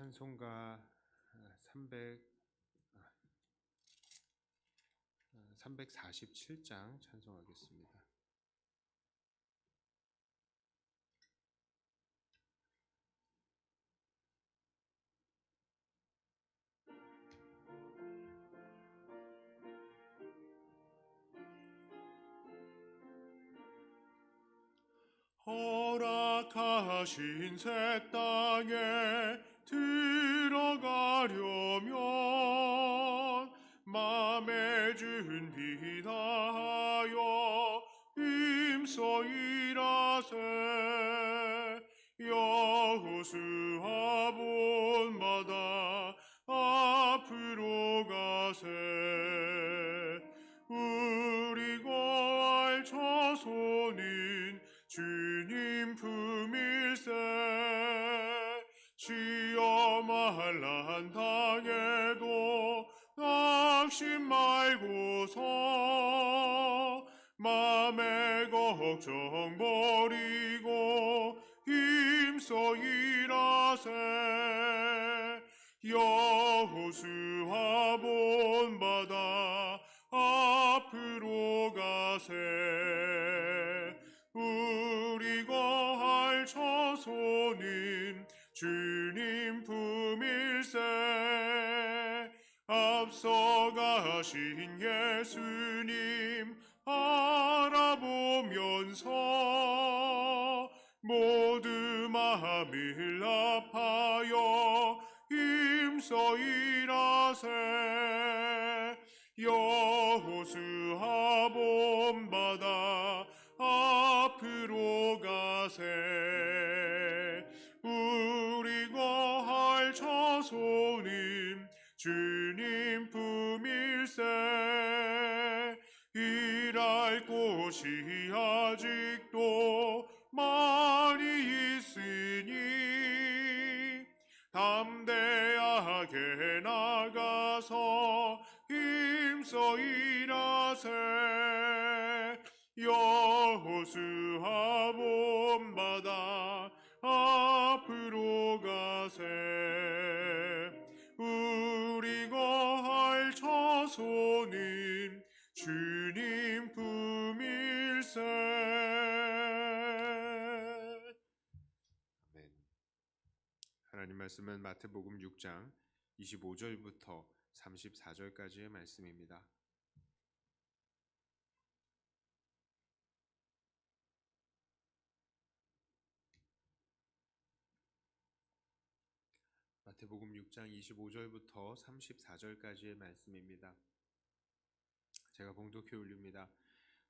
찬송가 300 347장 찬송하겠습니다. 허락하신 새 땅에 들어가려면 맘에 준비 다하여 힘써 일하세 여호수아 낙심 말고서 맘의 걱정 버리고 힘써 일하세. 여호수아 본 앞서가신 예수님 알아보면서 모두 마음을 아파여 힘써 일하세. 여호수아 본바다 앞으로 가세. 우리 거할 처소는 주님 품 일세 일할 곳이 아직도 많이 있으니 담대하게 나가서 힘써 일하세. 여호수아 본바다 앞으로 가세 말씀은 마태복음 6장 25절부터 34절까지의 말씀입니다. 마태복음 6장 25절부터 34절까지의 말씀입니다. 제가 봉독해 올립니다.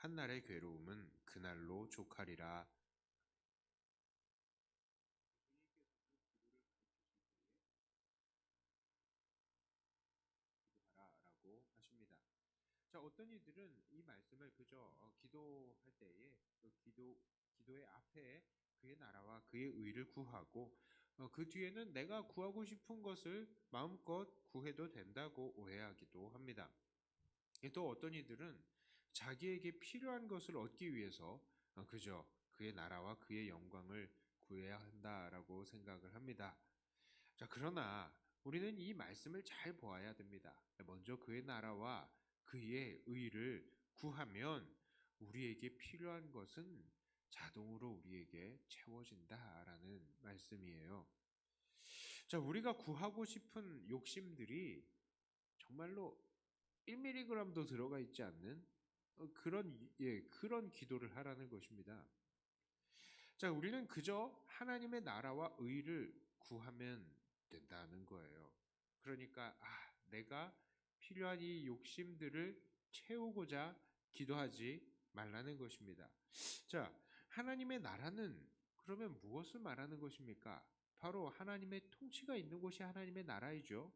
한날의 괴로움은 그날로 족하리라. 자, 어떤 이들은 이 말씀을 그저 어, 기도할 때에 그 기도 기도의 앞에 그의 나라와 그의 의를 구하고 어, 그 뒤에는 내가 구하고 싶은 것을 마음껏 구해도 된다고 오해하기도 합니다. 또 어떤 이들은 자기에게 필요한 것을 얻기 위해서 어, 그저 그의 나라와 그의 영광을 구해야 한다라고 생각을 합니다. 자, 그러나 우리는 이 말씀을 잘 보아야 됩니다. 먼저 그의 나라와 그의 의를 구하면 우리에게 필요한 것은 자동으로 우리에게 채워진다라는 말씀이에요. 자, 우리가 구하고 싶은 욕심들이 정말로 1mg도 들어가 있지 않는 어, 그런 예, 그런 기도를 하라는 것입니다. 자, 우리는 그저 하나님의 나라와 의를 구하면 된다는 거예요. 그러니까 아, 내가 필요한 이 욕심들을 채우고자 기도하지 말라는 것입니다. 자, 하나님의 나라는 그러면 무엇을 말하는 것입니까? 바로 하나님의 통치가 있는 곳이 하나님의 나라이죠.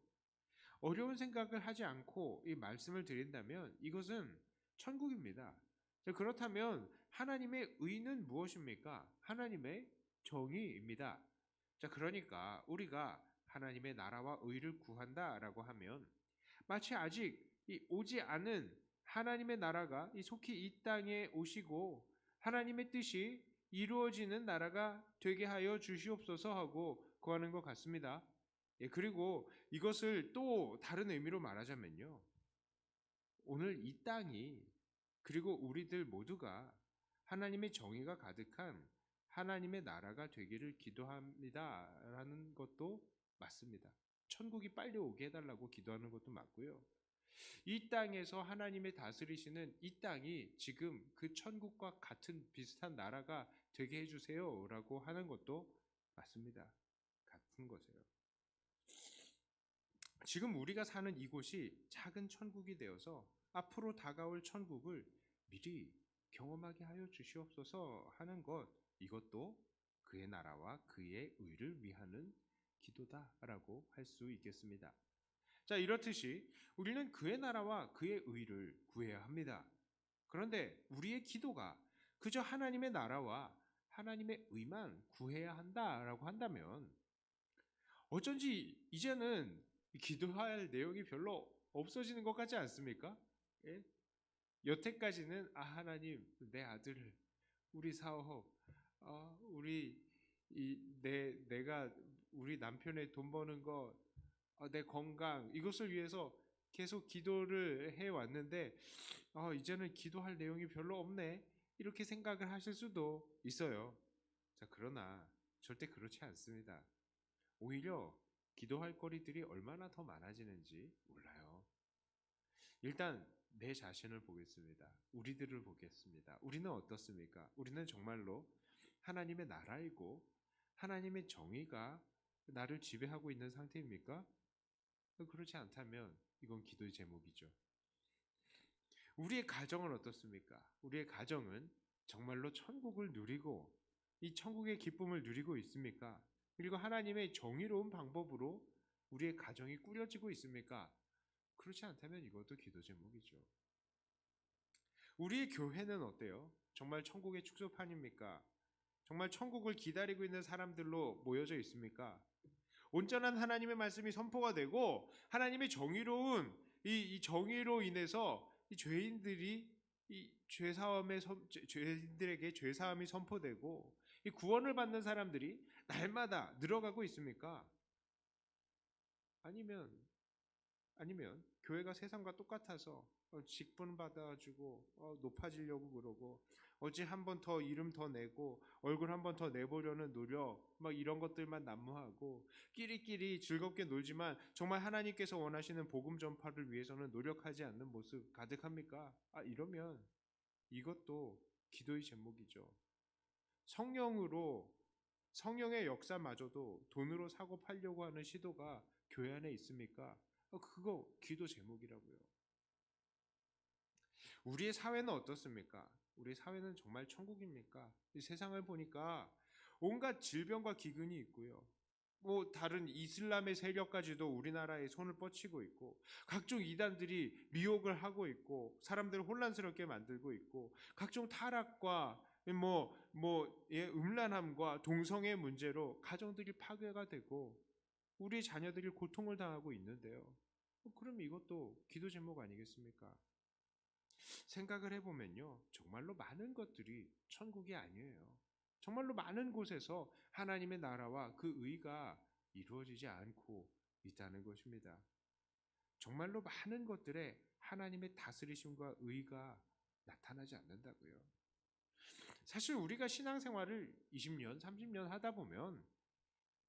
어려운 생각을 하지 않고 이 말씀을 드린다면 이것은 천국입니다. 자, 그렇다면 하나님의 의는 무엇입니까? 하나님의 정의입니다. 자, 그러니까 우리가 하나님의 나라와 의를 구한다라고 하면 마치 아직 이 오지 않은 하나님의 나라가 이 속히 이 땅에 오시고 하나님의 뜻이 이루어지는 나라가 되게 하여 주시옵소서 하고 구하는 것 같습니다. 예, 그리고 이것을 또 다른 의미로 말하자면요. 오늘 이 땅이 그리고 우리들 모두가 하나님의 정의가 가득한 하나님의 나라가 되기를 기도합니다 라는 것도 맞습니다. 천국이 빨리 오게 해달라고 기도하는 것도 맞고요. 이 땅에서 하나님의 다스리시는 이 땅이 지금 그 천국과 같은 비슷한 나라가 되게 해주세요 라고 하는 것도 맞습니다. 같은 거세요. 지금 우리가 사는 이곳이 작은 천국이 되어서 앞으로 다가올 천국을 미리 경험하게 하여 주시옵소서 하는 것 이것도 그의 나라와 그의 의를 위하는 기도다라고 할 수 있겠습니다. 자, 이렇듯이 우리는 그의 나라와 그의 의를 구해야 합니다. 그런데 우리의 기도가 그저 하나님의 나라와 하나님의 의만 구해야 한다라고 한다면 어쩐지 이제는 기도할 내용이 별로 없어지는 것 같지 않습니까? 예? 여태까지는 아 하나님 내 아들 우리 사업 아, 우리 이, 내 내가 우리 남편의 돈 버는 것, 아, 내 건강 이것을 위해서 계속 기도를 해 왔는데 아, 이제는 기도할 내용이 별로 없네 이렇게 생각을 하실 수도 있어요. 자 그러나 절대 그렇지 않습니다. 오히려 기도할 거리들이 얼마나 더 많아지는지 몰라요. 일단 내 자신을 보겠습니다. 우리들을 보겠습니다. 우리는 어떻습니까? 우리는 정말로 하나님의 나라이고 하나님의 정의가 나를 지배하고 있는 상태입니까? 그렇지 않다면 이건 기도의 제목이죠. 우리의 가정은 어떻습니까? 우리의 가정은 정말로 천국을 누리고 이 천국의 기쁨을 누리고 있습니까? 그리고 하나님의 정의로운 방법으로 우리의 가정이 꾸려지고 있습니까? 그렇지 않다면 이것도 기도 제목이죠. 우리의 교회는 어때요? 정말 천국의 축소판입니까? 정말 천국을 기다리고 있는 사람들로 모여져 있습니까? 온전한 하나님의 말씀이 선포가 되고 하나님의 정의로운 이, 이 정의로 인해서 이 죄인들이 이 죄사함의 죄인들에게 죄사함이 선포되고 이 구원을 받는 사람들이 날마다 늘어가고 있습니까? 아니면 아니면 교회가 세상과 똑같아서 어, 직분 받아가지고 어, 높아지려고 그러고 어찌 한 번 더 이름 더 내고 얼굴 한 번 더 내보려는 노력 막 이런 것들만 난무하고 끼리끼리 즐겁게 놀지만 정말 하나님께서 원하시는 복음 전파를 위해서는 노력하지 않는 모습 가득합니까? 아 이러면 이것도 기도의 제목이죠. 성령으로 성령의 역사마저도 돈으로 사고 팔려고 하는 시도가 교회 안에 있습니까? 어, 그거 기도 제목이라고요. 우리의 사회는 어떻습니까? 우리 사회는 정말 천국입니까? 이 세상을 보니까 온갖 질병과 기근이 있고요. 뭐 다른 이슬람의 세력까지도 우리나라에 손을 뻗치고 있고 각종 이단들이 미혹을 하고 있고 사람들을 혼란스럽게 만들고 있고 각종 타락과 뭐 뭐 예, 음란함과 동성애 문제로 가정들이 파괴가 되고 우리 자녀들이 고통을 당하고 있는데요. 어, 그럼 이것도 기도 제목 아니겠습니까? 생각을 해보면요. 정말로 많은 것들이 천국이 아니에요. 정말로 많은 곳에서 하나님의 나라와 그 의가 이루어지지 않고 있다는 것입니다. 정말로 많은 것들에 하나님의 다스리심과 의가 나타나지 않는다고요. 사실 우리가 신앙생활을 20년, 30년 하다 보면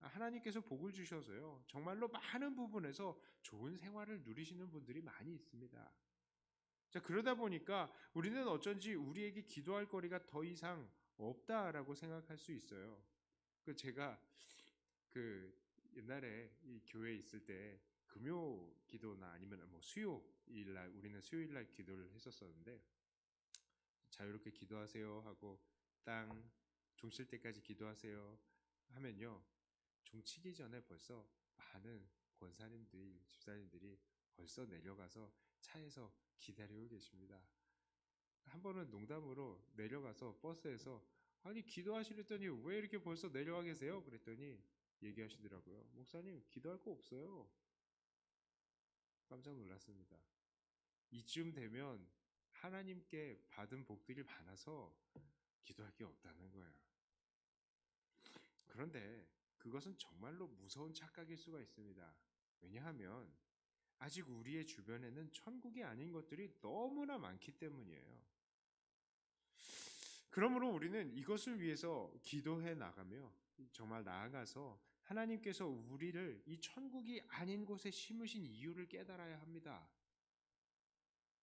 하나님께서 복을 주셔서요. 정말로 많은 부분에서 좋은 생활을 누리시는 분들이 많이 있습니다. 자, 그러다 보니까 우리는 어쩐지 우리에게 기도할 거리가 더 이상 없다라고 생각할 수 있어요. 그 제가 그 옛날에 이 교회에 있을 때 금요 기도나 아니면 뭐 수요일 날 우리는 수요일 날 기도를 했었었는데 자유롭게 기도하세요 하고 땅 종칠 때까지 기도하세요 하면요 종치기 전에 벌써 많은 권사님들이 집사님들이 벌써 내려가서 차에서 기다리고 계십니다. 한 번은 농담으로 내려가서 버스에서 아니 기도하시랬더니 왜 이렇게 벌써 내려와 계세요? 그랬더니 얘기하시더라고요. 목사님 기도할 거 없어요. 깜짝 놀랐습니다. 이쯤 되면 하나님께 받은 복들이 많아서 기도할 게 없다는 거예요. 그런데 그것은 정말로 무서운 착각일 수가 있습니다. 왜냐하면 아직 우리의 주변에는 천국이 아닌 것들이 너무나 많기 때문이에요. 그러므로 우리는 이것을 위해서 기도해 나가며 정말 나아가서 하나님께서 우리를 이 천국이 아닌 곳에 심으신 이유를 깨달아야 합니다.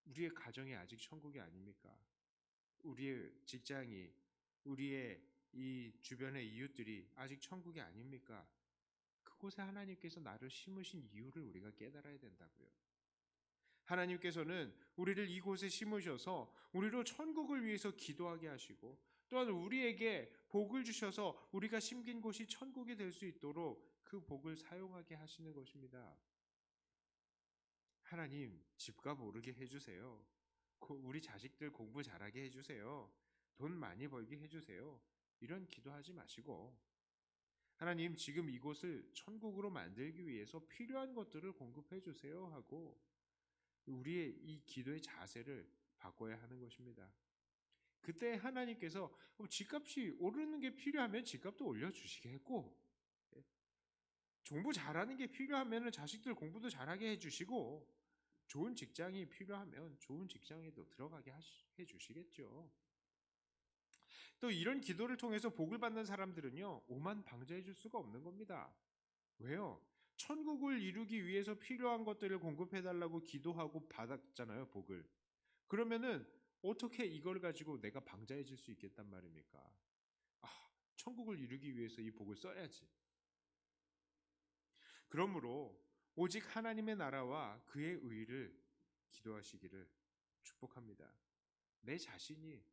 우리의 가정이 아직 천국이 아닙니까? 우리의 직장이, 우리의 이 주변의 이웃들이 아직 천국이 아닙니까? 그곳에 하나님께서 나를 심으신 이유를 우리가 깨달아야 된다고요. 하나님께서는 우리를 이곳에 심으셔서 우리로 천국을 위해서 기도하게 하시고 또한 우리에게 복을 주셔서 우리가 심긴 곳이 천국이 될 수 있도록 그 복을 사용하게 하시는 것입니다. 하나님 집값 오르게 해주세요. 고- 우리 자식들 공부 잘하게 해주세요. 돈 많이 벌게 해주세요. 이런 기도하지 마시고 하나님 지금 이곳을 천국으로 만들기 위해서 필요한 것들을 공급해 주세요 하고 우리의 이 기도의 자세를 바꿔야 하는 것입니다. 그때 하나님께서 어, 집값이 오르는 게 필요하면 집값도 올려주시겠고 예, 공부 잘하는 게 필요하면 자식들 공부도 잘하게 해주시고 좋은 직장이 필요하면 좋은 직장에도 들어가게 하시- 해주시겠죠. 또 이런 기도를 통해서 복을 받는 사람들은요 오만 방자해 줄 수가 없는 겁니다. 왜요? 천국을 이루기 위해서 필요한 것들을 공급해 달라고 기도하고 받았잖아요 복을. 그러면은 어떻게 이걸 가지고 내가 방자해질 수 있겠단 말입니까? 아, 천국을 이루기 위해서 이 복을 써야지. 그러므로 오직 하나님의 나라와 그의 의를 기도하시기를 축복합니다. 내 자신이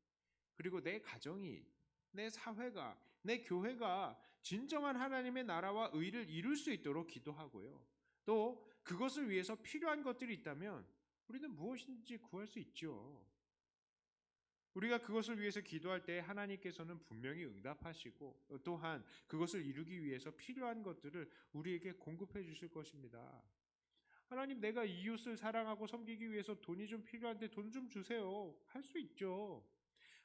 그리고 내 가정이 내 사회가 내 교회가 진정한 하나님의 나라와 의를 이룰 수 있도록 기도하고요. 또 그것을 위해서 필요한 것들이 있다면 우리는 무엇인지 구할 수 있죠. 우리가 그것을 위해서 기도할 때 하나님께서는 분명히 응답하시고 또한 그것을 이루기 위해서 필요한 것들을 우리에게 공급해 주실 것입니다. 하나님 내가 이웃을 사랑하고 섬기기 위해서 돈이 좀 필요한데 돈 좀 주세요. 할 수 있죠.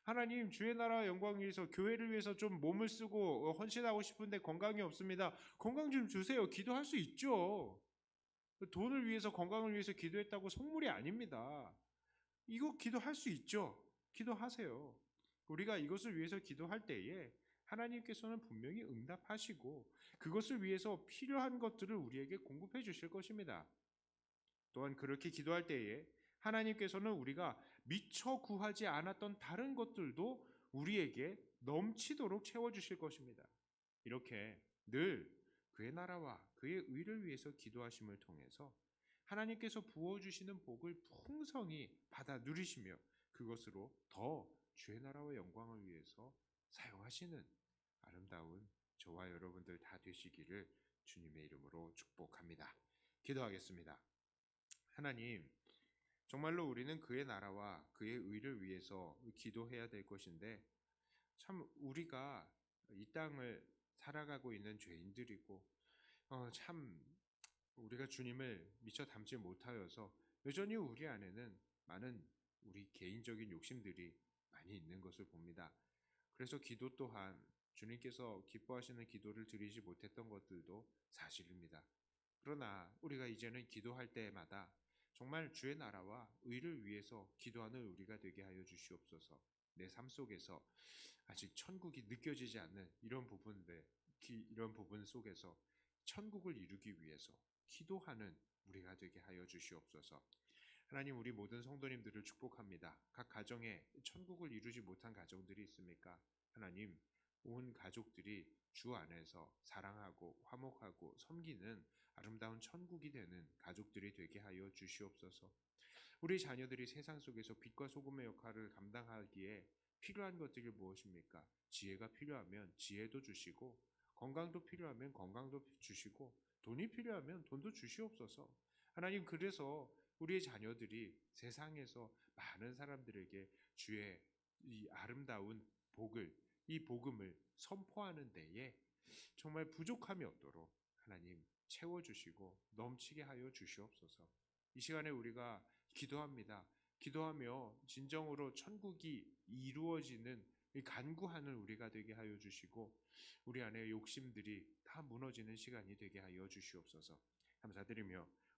하나님 주의 나라 영광 위해서 교회를 위해서 좀 몸을 쓰고 헌신하고 싶은데 건강이 없습니다. 건강 좀 주세요. 기도할 수 있죠. 돈을 위해서 건강을 위해서 기도했다고 속물이 아닙니다. 이거 기도할 수 있죠. 기도하세요. 우리가 이것을 위해서 기도할 때에 하나님께서는 분명히 응답하시고 그것을 위해서 필요한 것들을 우리에게 공급해 주실 것입니다. 또한 그렇게 기도할 때에 하나님께서는 우리가 미처 구하지 않았던 다른 것들도 우리에게 넘치도록 채워 주실 것입니다. 이렇게 늘 그의 나라와 그의 의를 위해서 기도하심을 통해서 하나님께서 부어 주시는 복을 풍성히 받아 누리시며 그것으로 더 주의 나라와 영광을 위해서 사용하시는 아름다운 저와 여러분들 다 되시기를 주님의 이름으로 축복합니다. 기도하겠습니다. 하나님, 정말로 우리는 그의 나라와 그의 의를 위해서 기도해야 될 것인데 참 우리가 이 땅을 살아가고 있는 죄인들이고 어, 참 우리가 주님을 미처 닮지 못하여서 여전히 우리 안에는 많은 우리 개인적인 욕심들이 많이 있는 것을 봅니다. 그래서 기도 또한 주님께서 기뻐하시는 기도를 드리지 못했던 것들도 사실입니다. 그러나 우리가 이제는 기도할 때마다 정말 주의 나라와 의를 위해서 기도하는 우리가 되게 하여 주시옵소서. 내 삶 속에서 아직 천국이 느껴지지 않는 이런 부분들, 기- 이런 부분 속에서 천국을 이루기 위해서 기도하는 우리가 되게 하여 주시옵소서. 하나님 우리 모든 성도님들을 축복합니다. 각 가정에 천국을 이루지 못한 가정들이 있습니까? 하나님 온 가족들이 주 안에서 사랑하고 화목하고 섬기는 아름다운 천국이 되는 가족들이 되게 하여 주시옵소서. 우리 자녀들이 세상 속에서 빛과 소금의 역할을 감당하기에 필요한 것들이 무엇입니까? 지혜가 필요하면 지혜도 주시고 건강도 필요하면 건강도 주시고 돈이 필요하면 돈도 주시옵소서. 하나님 그래서 우리의 자녀들이 세상에서 많은 사람들에게 주의 이 아름다운 복을 이 복음을 선포하는 데에 정말 부족함이 없도록 하나님 채워 주시고 넘치게 하여 주시옵소서. 이 시간에 우리가 기도합니다. 기도하며 진정으로 천국이 이루어지는 이 간구하는 우리가 되게 하여 주시고 우리 안에 욕심들이 다 무너지는 시간이 되게 하여 주시옵소서. 감사드리며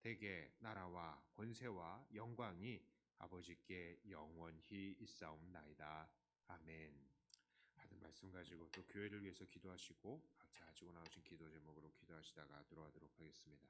대개 나라와 권세와 영광이 아버지께 영원히 있사옵나이다. 아멘. 받은 말씀 가지고 또 교회를 위해서 기도하시고 각자 가지고 나오신 기도 제목으로 기도하시다가 들어가도록 하겠습니다.